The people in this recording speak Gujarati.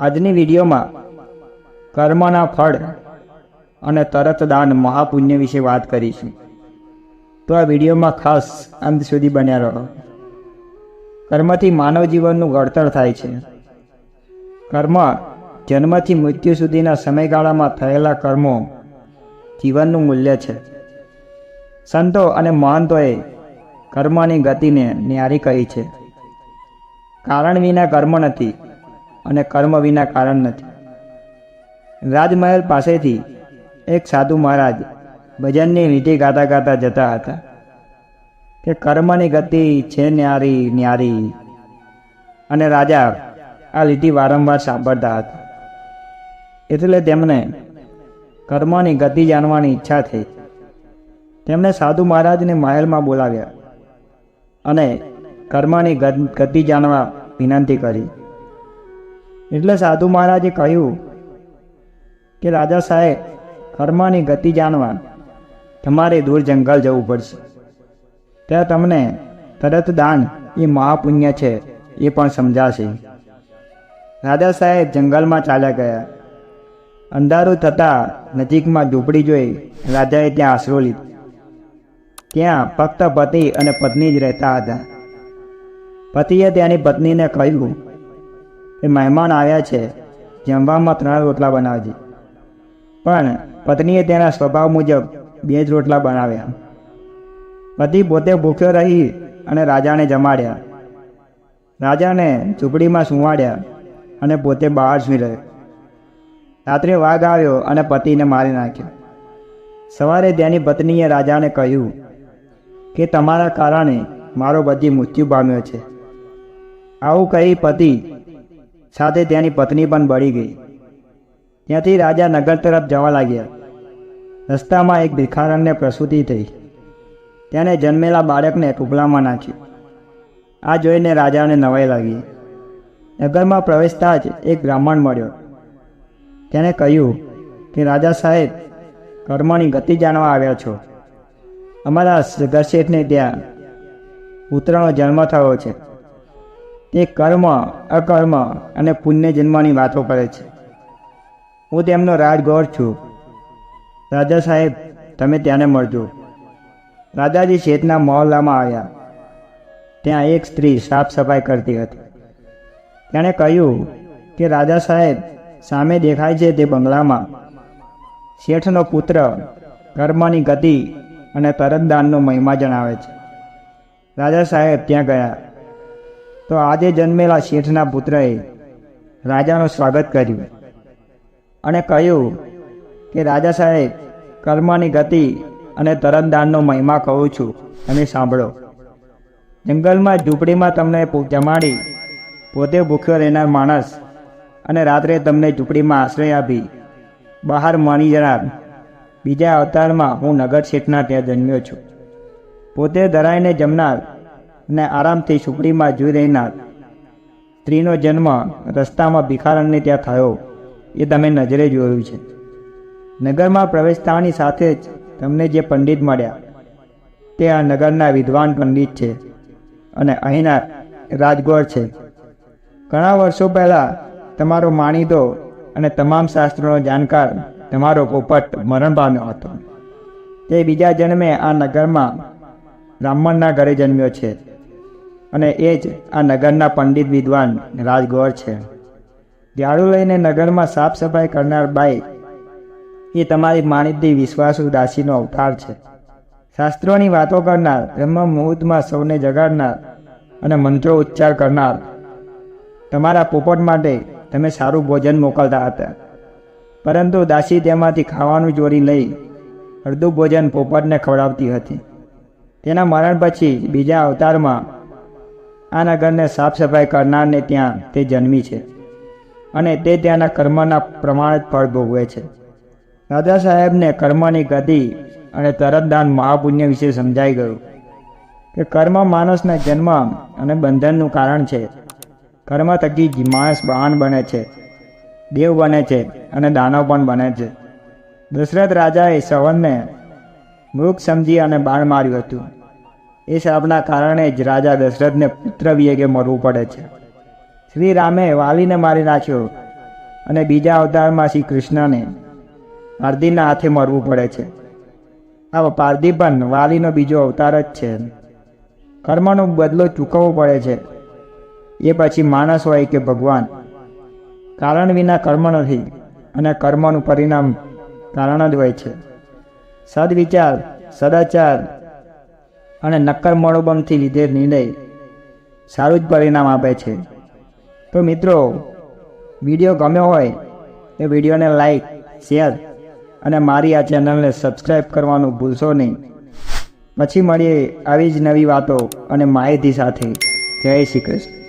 આજની વિડીયોમાં કર્મના ફળ અને તરત દાન મહાપુણ્ય વિશે વાત કરીશું. તો આ વિડીયોમાં ખાસ અંત સુધી બન્યા રહો. કર્મથી માનવ જીવનનું ઘડતર થાય છે. કર્મ જન્મથી મૃત્યુ સુધીના સમયગાળામાં થયેલા કર્મો જીવનનું મૂલ્ય છે. સંતો અને મહંતોએ કર્મની ગતિને ન્યારી કહી છે. કારણ વિના કર્મ નથી. અને કર્મ વિના કારણ નથી. રાજમહેલ પાસેથી એક સાધુ મહારાજ ભજનની લીટી ગાતા ગાતા જતા હતા કે કર્મની ગતિ છે ન્યારી ન્યારી. અને રાજા આ લીટી વારંવાર સાંભળતા હતા. એટલે તેમને કર્મની ગતિ જાણવાની ઈચ્છા થઈ. તેમણે સાધુ મહારાજને મહેલમાં બોલાવ્યા અને કર્મની ગતિ જાણવા વિનંતી કરી. એટલે સાધુ મહારાજે કહ્યું કે રાજા સાહેબ, કર્મની ગતિ જાણવા તમારે દૂર જંગલ જવું પડશે. ત્યાં તમને તરત દાન એ મહાપુણ્ય છે એ પણ સમજાશે. રાજા સાહેબ જંગલમાં ચાલ્યા ગયા. અંધારું થતાં નજીકમાં ઝૂંપડી જોઈ રાજાએ ત્યાં આશરો લીધો. ત્યાં ફક્ત પતિ અને પત્ની જ રહેતા હતા. પતિએ તેની પત્નીને કહ્યું કે મહેમાન આવ્યા છે, જમવામાં ત્રણ રોટલા બનાવજે. પણ પત્નીએ તેના સ્વભાવ મુજબ બે જ રોટલા બનાવ્યા. પતિ પોતે ભૂખ્યો રહી અને રાજાને જમાડ્યા. રાજાને ઝૂંપડીમાં સુવાડ્યા અને પોતે બહાર સૂઈ રહ્યો. રાત્રે વાઘ આવ્યો અને પતિને મારી નાખ્યો. સવારે તેની પત્નીએ રાજાને કહ્યું કે, તમારા કારણે મારો પતિ મૃત્યુ પામ્યો છે. આવું કહી પતિ સાથે તેની પત્ની પણ બળી ગઈ. ત્યાંથી રાજા નગર તરફ જવા લાગ્યા. રસ્તામાં એક ભિખારણને પ્રસૂતિ થઈ. તેણે જન્મેલા બાળકને ટુપલામાં નાખ્યું. આ જોઈને રાજાને નવાઈ લાગી. નગરમાં પ્રવેશતા જ એક બ્રાહ્મણ મળ્યો. તેણે કહ્યું કે, રાજા સાહેબ, કર્મની ગતિ જાણવા આવ્યા છો. અમારા ઘરશેઠને ત્યાં પુત્રનો જન્મ થયો છે. તે કર્મ, અકર્મ અને પુણ્ય જન્મની વાતો કરે છે. હું તેમનો રાજગોર છું. રાજા સાહેબ, તમે ત્યાંને મળજો. રાજાજી શેઠના મહોલ્લામાં આવ્યા. ત્યાં એક સ્ત્રી સાફ સફાઈ કરતી હતી. તેણે કહ્યું કે, રાજા સાહેબ, સામે દેખાય છે તે બંગલામાં. શેઠનો પુત્ર કર્મની ગતિ અને તરતદાનનો મહિમા જણાવે છે. રાજા સાહેબ ત્યાં ગયા. તો આજે જન્મેલા શેઠના પુત્રએ રાજાનું સ્વાગત કર્યું અને કહ્યું કે, રાજા સાહેબ, કર્મની ગતિ અને તરણદાનનો મહિમા કહું છું. તમે સાંભળો. જંગલમાં ઝૂંપડીમાં તમને જમાડી, પોતે ભૂખ્યો રહેનાર માણસ અને રાત્રે તમને ઝૂંપડીમાં આશ્રય આપી, બહાર માની જનાર બીજા અવતારમાં હું નગર શેઠના ત્યાં જન્મ્યો છું. પોતે ધરાઈને જમનાર અને આરામથી સુપડીમાં જોઈ રહેનાર સ્ત્રીનો જન્મ રસ્તામાં ભિખારણને ત્યાં થયો. એ તમે નજરે જોયું છે. નગરમાં પ્રવેશતાની સાથે જ તમને જે પંડિત મળ્યા, તે આ નગરના વિદ્વાન પંડિત છે અને અહીંના રાજગોર છે. ઘણા વર્ષો પહેલાં તમારો માણીતો અને તમામ શાસ્ત્રોનો જાણકાર તમારો પોપટ મરણ પામ્યો હતો. તે બીજા જન્મે આ નગરમાં બ્રાહ્મણના ઘરે જન્મ્યો છે. અને એ જ આ નગરના પંડિત વિદ્વાન રાજગોર છે. ઝાડુ લઈને નગરમાં સાફ સફાઈ કરનાર બાઈ, એ તમારી માણિતી વિશ્વાસુ દાસીનો અવતાર છે. શાસ્ત્રોની વાતો કરનાર બ્રહ્મ મુહૂર્તમાં સૌને જગાડનાર અને મંત્રો ઉચ્ચાર કરનાર, તમારા પોપટ માટે તમે સારું ભોજન મોકલતા હતા. પરંતુ દાસી તેમાંથી ખાવાનું ચોરી લઈ અડધું ભોજન પોપટને ખવડાવતી હતી. તેના મરણ પછી બીજા અવતારમાં આ નગરને સાફ સફાઈ કરનારને ત્યાં તે જન્મી છે. અને તે ત્યાંના કર્મના પ્રમાણે જ ફળ ભોગવે છે. રાજા સાહેબને કર્મની ગતિ અને તરતદાન મહાપુણ્ય વિશે સમજાઈ ગયું કે કર્મ માણસના જન્મ અને બંધનનું કારણ છે. કર્મ થકી માણસ મહાન બને છે, દેવ બને છે અને દાનવ પણ બને છે. દશરથ રાજાએ સવનને મૃગ સમજી અને બાણ માર્યું હતું. એ શ્રાપના કારણે જ રાજા દશરથને પુત્ર વિયગે મરવું પડે છે. શ્રી રામે વાલીને મારી નાખ્યો અને બીજા અવતારમાં શ્રી કૃષ્ણને પારદીના હાથે મરવું પડે છે. આ પારદી પણ વાલીનો બીજો અવતાર જ છે. કર્મનો બદલો ચૂકવવો પડે છે. એ પછી માણસ હોય કે ભગવાન, કારણ વિના કર્મ નથી અને કર્મનું પરિણામ કારણ જ હોય છે. સદવિચાર, સદાચાર અને નક્કર મનોબમથી લીધે નિર્ણય સારું જ પરિણામ આપે છે. તો મિત્રો, વીડિયો ગમ્યો હોય એ વિડીયોને લાઈક શેર અને મારી આ ચેનલને સબસ્ક્રાઈબ કરવાનું ભૂલશો નહીં. પછી મળીએ આવી જ નવી વાતો અને માહિતી સાથે. જય શ્રી કૃષ્ણ.